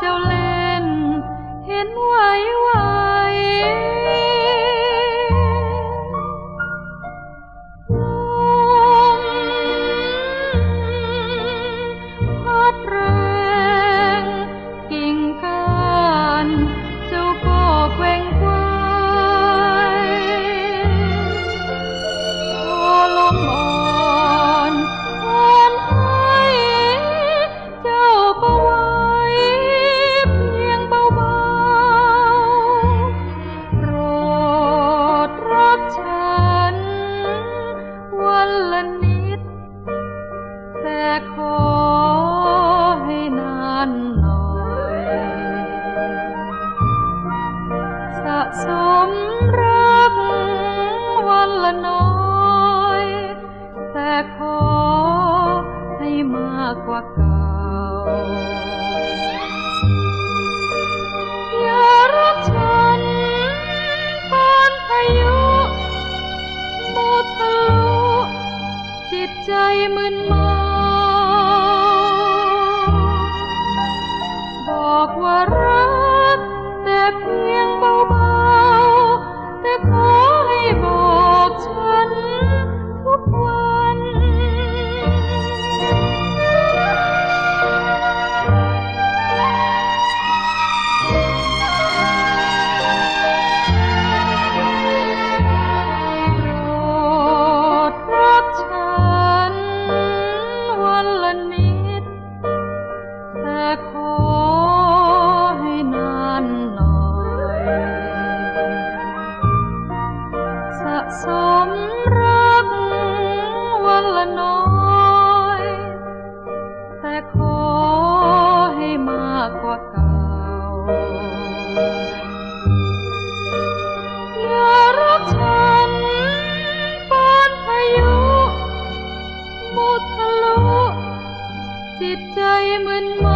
เจ้าเล่น เห็นไหว ขอให้นานหน่อย สะสมรักวันละน้อย แต่ขอให้มากกว่าเก่า อย่ารักฉันปานพายุโมทะลุจิตใจมึนเมา จิตใจมึนมา